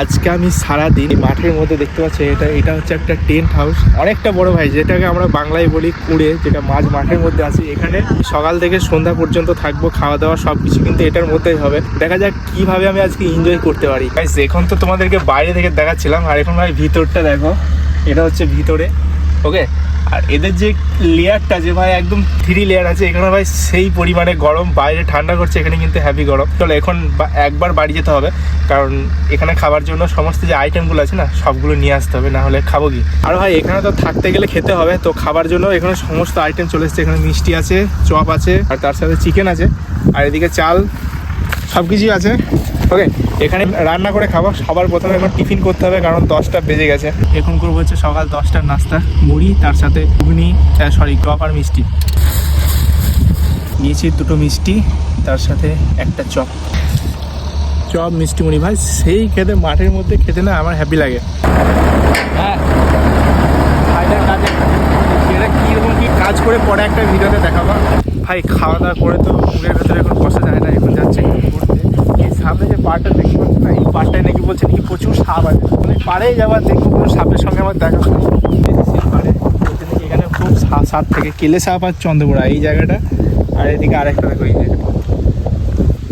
আজকে আমি সারাদিন মাঠের মধ্যে দেখতে পাচ্ছি, এটা এটা হচ্ছে একটা টেন্ট হাউস অনেকটা বড় ভাই, যেটাকে আমরা বাংলায় বলি কুড়ে, যেটা মাঝ মাঠের মধ্যে আছে। এখানে সকাল থেকে সন্ধ্যা পর্যন্ত থাকব, খাওয়া দাওয়া সব কিছু, কিন্তু এটার মধ্যেই হবে। দেখা যাক কীভাবে আমি আজকে এনজয় করতে পারি। গাইস এখন তো তোমাদেরকে বাইরে থেকে দেখাচ্ছিলাম, আর এখন ভাই ভিতরটা দেখো, এটা হচ্ছে ভিতরে ওকে আর এদের যে লেয়ারটা যে ভাই একদম থ্রি লেয়ার আছে, এখানে ভাই সেই পরিমাণে গরম, বাইরে ঠান্ডা করছে, এখানে কিন্তু হ্যাভি গরম। চলো এখন একবার বাড়ি যেতে হবে, কারণ এখানে খাবার জন্য সমস্ত যে আইটেমগুলো আছে না, সবগুলো নিয়ে আসতে হবে, না হলে খাব কি? আর ভাই, এখানে তো থাকতে গেলে খেতে হবে, তো খাবার জন্য এখানে সমস্ত আইটেম চলে এসছে, এখানে মিষ্টি আছে, চপ আছে, আর তার সাথে চিকেন আছে। আর এদিকে চাল সব কিছুই আছে। ওকে এখানে রান্না করে খাব, সবার প্রথমে এখন টিফিন করতে হবে, কারণ দশটা বেজে গেছে। এখন করব হচ্ছে সকাল দশটার নাস্তা, মুড়ি, তার সাথে ঘুগনি সরি টপ আর মিষ্টি। নিয়েছি দুটো মিষ্টি, তার সাথে একটা চপ। চপ, মিষ্টি, মুড়ি, ভাই, সেই খেতে মাঠের মধ্যে খেতে না আমার হ্যাপি লাগে। হ্যাঁ এটা কীরকম কী কাজ করে পরে একটা ভিডিওতে দেখাবো? ভাই খাওয়া দাওয়া করে তো মুখের ভেতরে এখন বসা যায় না এখন যাচ্ছে ঘুরতে এই সামনে যে পাড়টা দেখতে পাচ্ছি না এই পাড়টায় নাকি বলছে নাকি প্রচুর সাপ আছে। মানে পাড়েই যাবার দেখব কোনো সাপের সঙ্গে আমার দেখা হয় পাড়ে। বলছে নাকি এখানে খুব সা- সাপ থেকে কেলে সাপ আর চন্দ্রপুরা এই জায়গাটা। আর এদিকে আরেকটা দেখো এই জায়গাটা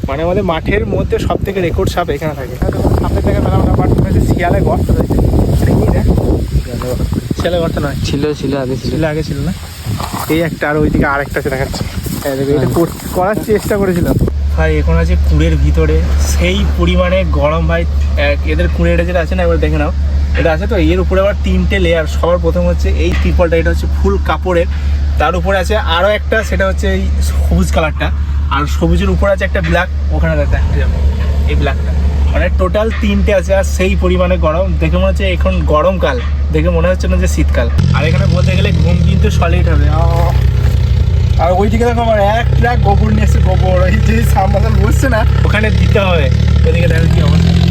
মানে আমাদের মাঠের মধ্যে সব থেকে রেকর্ড সাপ এখানে থাকে। হয়তো সাপের জায়গায় মেলা মেলা করেছে শিয়ালে গর্ত রয়েছে। এটা কি রে শিয়ালে গর্ত নয়। ছিল ছিল আগে ছিল। ছিল আগে ছিল না? এই একটা আর ওইদিকে আরেকটা আছে দেখাচ্ছে। এটা কর- করার চেষ্টা করেছিল ভাই এখন আছে কুড়ের ভিতরে। সেই পরিমাণে গরম ভাই এদের কুড়েটা যেটা আছে না এবার দেখে নাও। এটা আছে তো এর উপরে আবার তিনটে লেয়ার সবার প্রথম হচ্ছে এই ত্রিপলটা এটা হচ্ছে ফুল কাপড়ের। তার উপরে আছে আরও একটা সেটা হচ্ছে এই সবুজ কালারটা আর সবুজের উপরে আছে একটা ব্ল্যাক ওখানে দেখা যাবে এই ব্ল্যাকটা মানে টোটাল তিনটে আছে আর সেই পরিমাণে গরম। দেখে মনে হচ্ছে এখন গরমকাল। দেখে মনে হচ্ছে না যে শীতকাল। আর এখানে বলতে গেলে ঘুম কিন্তু সলিড হবে আর আর ওইদিকে দেখো আমার এক ট্রাক গোবর নিয়ে এসে গোবর। ওই যে সামবাসাল বসছে না, ওখানে দিতে হবে। ওইদিকে দেখো কি অবস্থা।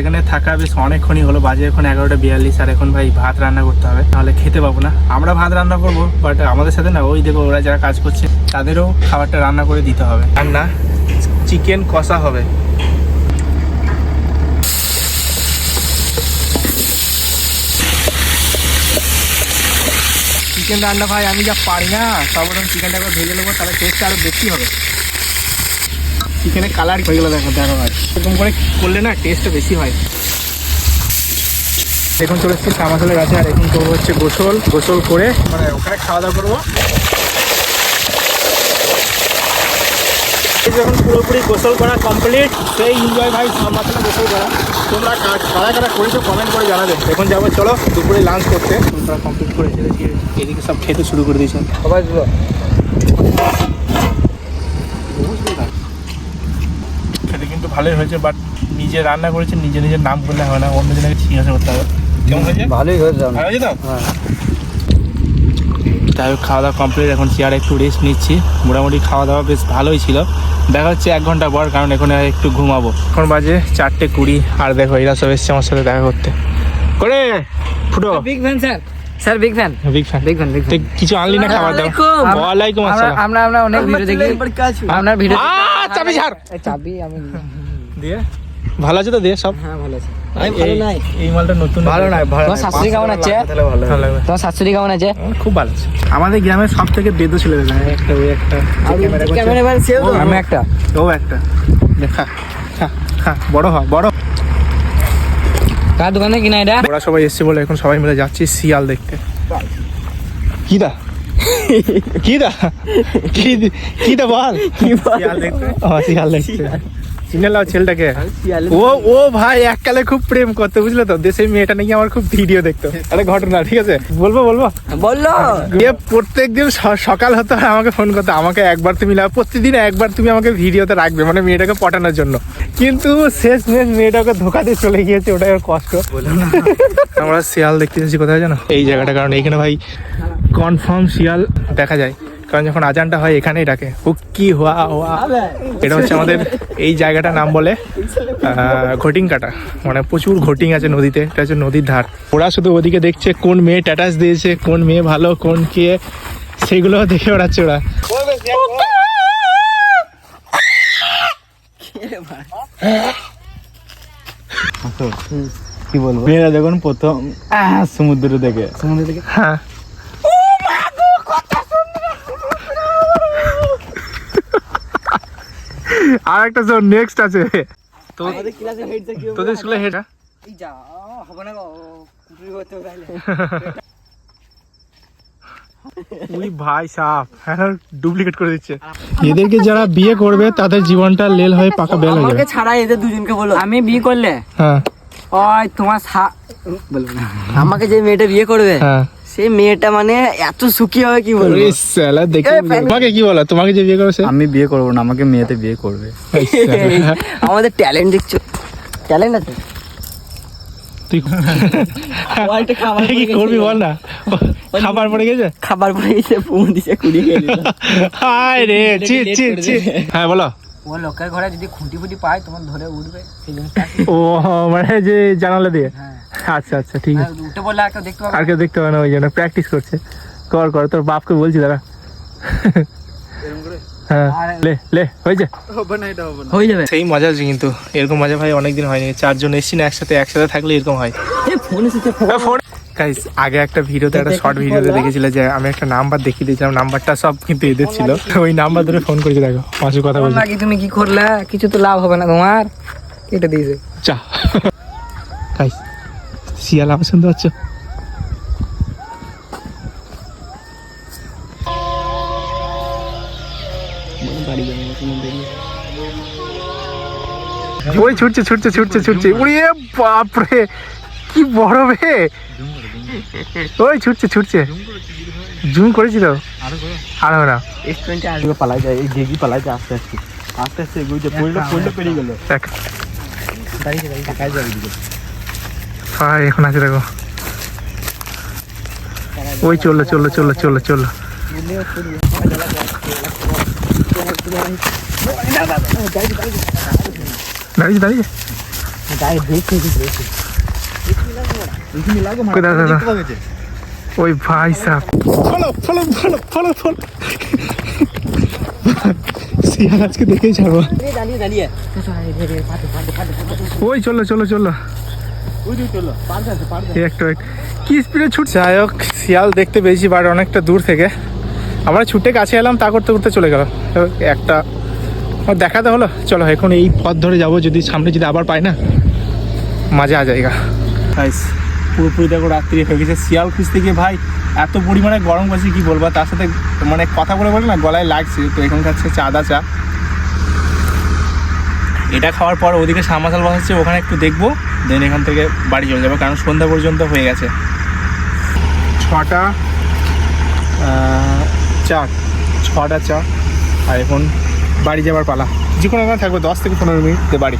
এখানে থাকা বেশ অনেকক্ষণই হলো। বাজে এখন এগারোটা বিয়াল্লিশ, আর এখন ভাই ভাত রান্না করতে হবে। নাহলে খেতে পাবো না। আমরা ভাত রান্না করব বাট আমাদের সাথে না, ওই দেখো ওরা যারা কাজ করছে, তাদেরও খাবারটা রান্না করে দিতে হবে। আর না, চিকেন কষা হবে। চিকেন রান্না ভাই, আমি যা পারি না সর্বপ্রথম চিকেনটা করে ভেজে নেব, তাহলে টেস্টটা আরও বেশি হবে। চিকেনের কালার হয়ে গেলো দেখো দেখো ভাই। এরকম করে করলে না টেস্টটা বেশি হয়। এখন চলে এসেছি সামাশালের কাছে আর এখন করব হচ্ছে গোসল। গোসল করে মানে ওখানে খাওয়া দাওয়া করব। যখন পুরোপুরি গোসল করা কমপ্লিট সেই এনজয় ভাই সামাশালে গোসল করা। তোমরা কারা কারা করেছ কমেন্ট করে জানাবে। এখন যাব, চলো, দুপুরে লাঞ্চ করতে। তোমরা কমপ্লিট করে এদিকে এদিকে সব খেতে শুরু করে দিয়েছেন সবাই ছিল খেতে কিন্তু ভালোই হয়েছে বাট নিজে রান্না করেছে নিজে নিজের নাম করলে হয় না। অন্য জনকে জিজ্ঞাসা করতে হবে। কেমন হয়েছে? ভালোই হয়েছে ভালো হয়েছে তো? হ্যাঁ। যাই হোক খাওয়া দাওয়া কমপ্লিট এখন চেয়ারে একটু রেস্ট নিচ্ছি। মোটামুটি খাওয়া দাওয়া বেশ ভালোই ছিল। দেখা হচ্ছে এক ঘণ্টা পর কারণ এখানে একটু ঘুমাবো। এখন বাজে চারটে কুড়ি আর দেখো এরা সব এসছে আমার সাথে দেখা করতে। করে ফুটো। Big fan sir. Sir big fan big fan big fan big কিছু আনলি না খাবার দাও ওয়ালাইকুম। আমরা আসসালাম। আমরা আমরা অনেক ভিডিও দেখি। আপনার ভিডিও চাবি ছাড়। চাবি আমি দিয়ে? ভালো আছে তো দিয়ে সব? হ্যাঁ ভালো আছে। এই- এই মালটা নতুন ভালো। শাশুড়ি কেমন আছে? তোমার শাশুড়ি কেমন আছে? খুব ভালো আছে। আমাদের গ্রামের সব থেকে বেদো ছেলে একটা ওই একটা। ক্যামেরা করছে। ও, আমি একটা। ও একটা। দেখা খা খা বড় হ বড়। কার দোকানে কিনা এটা? ওরা সবাই এসছে বলে এখন সবাই মিলে যাচ্ছি শিয়াল দেখতে। কি দা কি দা কি কি দা বল? শিয়াল দেখতে। শিয়াল দেখতে। চিনে লাও ছেলেটাকে? ও ও ভাই এককালে খুব প্রেম করতে বুঝলে তো? দেশে মেয়েটা নাকি আমার খুব ভিডিও দেখতো। আরে ঘটনা ঠিক আছে? বলব বলব? বলল। দিয়ে প্রত্যেক দিন সকাল হতো আর আমাকে ফোন করতো আমাকে একবার তুমি লাও প্রতিদিন একবার তুমি আমাকে ভিডিওতে রাখবে মানে মেয়েটাকে পটানোর জন্য। কিন্তু শেষ মেশ মেয়েটাকে ধোকা দিয়ে চলে গিয়েছে ওটাই ওর কষ্ট। আমরা শিয়াল দেখতে যাচ্ছি কোথায় জানো? এই জায়গাটা কারণ এইখানে ভাই কনফার্ম শিয়াল দেখা যায়। কারণ যখন আজানটা হয় এখানেই ডাকে। ও কি হওয়া হওয়া এটা হচ্ছে আমাদের এই জায়গাটার নাম বলে ঘটিং কাটা মানে প্রচুর ঘটিং আছে নদীতে এটা হচ্ছে নদীর ধার। ওরা শুধু ওদিকে দেখছে কোন মেয়ে ট্যাটাস দিয়েছে কোন মেয়ে ভালো কোন কে সেগুলো দেখে বেড়াচ্ছে ওরা। কি বলব? মেয়েরা যখন প্রথম সমুদ্র থেকে সমুদ্র থেকে হ্যাঁ। আর একটা জোন নেক্সট আছে। তো আমাদের ক্লাসে হেডটা কি তোদের স্কুলে হেড যা হবে না কুটুরি করতে পারলে উই ভাই সাপ হ্যাঁ ডুপ্লিকেট করে দিচ্ছে। এদেরকে যারা বিয়ে করবে তাদের জীবনটা লেল হয়ে পাকা বেল হয়ে আমাকে যাবে। ছাড়া এদের দুজনকে বলো। আমি বিয়ে করলে? হ্যাঁ। ওই তোমার সা- বলব না। আমাকে যে মেয়েটা বিয়ে করবে হ্যাঁ। সেই মেয়েটা মানে এত সুখী হবে কি বলব? শালা দেখে তোমাকে কি বলো? তোমাকে যে বিয়ে করেছে? আমি বিয়ে করব না আমাকে মেয়েতে বিয়ে করবে। আমাদের ট্যালেন্ট দেখছ। ট্যালেন্ট আছে? তুই খাবার কি করবি বল না? খাবার পড়ে গেছে? খাবার দিছে কুড়ি খেয়ে হায় রে চি চি চি হ্যাঁ বলো। ও লোকের ঘরে যদি খুঁটি ফুটি পায় তোমার ধরে উঠবে ও মানে যে জানালা দিয়ে? হ্যাঁ। আচ্ছা আচ্ছা ঠিক আছে। উঠে বললে আর কেউ দেখতে পাবে আর কেউ দেখতে পাবে না ওই জন্য প্র্যাকটিস করছে। কর কর তোর বাপকে বলছি দাঁড়া। হ্যাঁ লে লে হয়েছে সেই মজা আছে কিন্তু। এরকম মজা ভাই অনেকদিন হয়নি। চারজন এসছি না একসাথে একসাথে থাকলে এরকম হয়। ফোন গাইস আগে একটা ভিডিওতে একটা শর্ট ভিডিওতে দেখেছিল যে আমি একটা নাম্বার দেখিয়ে দিয়েছিলাম। নাম্বারটা সব কিন্তু এদের ছিল। ওই নাম্বার ধরে ফোন করেছে দেখো পাঁচশো কথা বলছি। নাকি তুমি কি করলে? কিছু তো লাভ হবে না তোমার। কেটে দিয়েছে। চা গাইস শিয়াল আমার শুনতে পাচ্ছ ওই ছুটছে ছুটছে ছুটছে ছুটছে। উড়িয়ে বাপরে কি বড় বে ওই ছুটছে ছুটছে। জুম করেছি তো আর না। পালাই যায় এই গেগি পালাই যায় আস্তে আস্তে আস্তে আস্তে পড়লে পড়লে পেরিয়ে গেল। দেখ। দাঁড়িয়ে দাঁড়িয়ে তাকাই যাবে ভাই এখন আছে দেখো। ওই চলল চলল চলল চলল চলল। দাঁড়িয়ে দাঁড়িয়ে। ওই ভাই সাহ। Follow follow follow follow follow. শিয়াল আজকে দেখেই ছাড়বো। ওই চলল চলল এই একটা কি স্পিডে ছুটছে? যাই হোক শিয়াল দেখতে পেয়েছি বাট অনেকটা দূর থেকে। আমরা ছুটে কাছে এলাম তা করতে করতে চলে গেল একটা দেখাতে হলো। চলো এখন এই পথ ধরে যাব যদি সামনে যদি আবার পাই না। মজা আ জায়গা। পুরোপুরি দেখো রাত্রি হয়ে গেছে। শিয়াল খুঁজতে গিয়ে ভাই এত পরিমাণে গরম করছে কি বলব? তার সাথে মানে কথা বলে বলে না গলায় লাগছে। তো এখন খাচ্ছে চা আদা চা। এটা খাওয়ার পর ওদিকে সামাশাল বসাচ্ছে, ওখানে একটু দেখব দেন এখান থেকে বাড়ি চলে যাব, কারণ সন্ধ্যা পর্যন্ত হয়ে গেছে। ছটা চার ছটা চা, আর এখন বাড়ি যাবার পালা। যে কোনো থাকবে, দশ থেকে পনেরো মিনিট বাড়ি।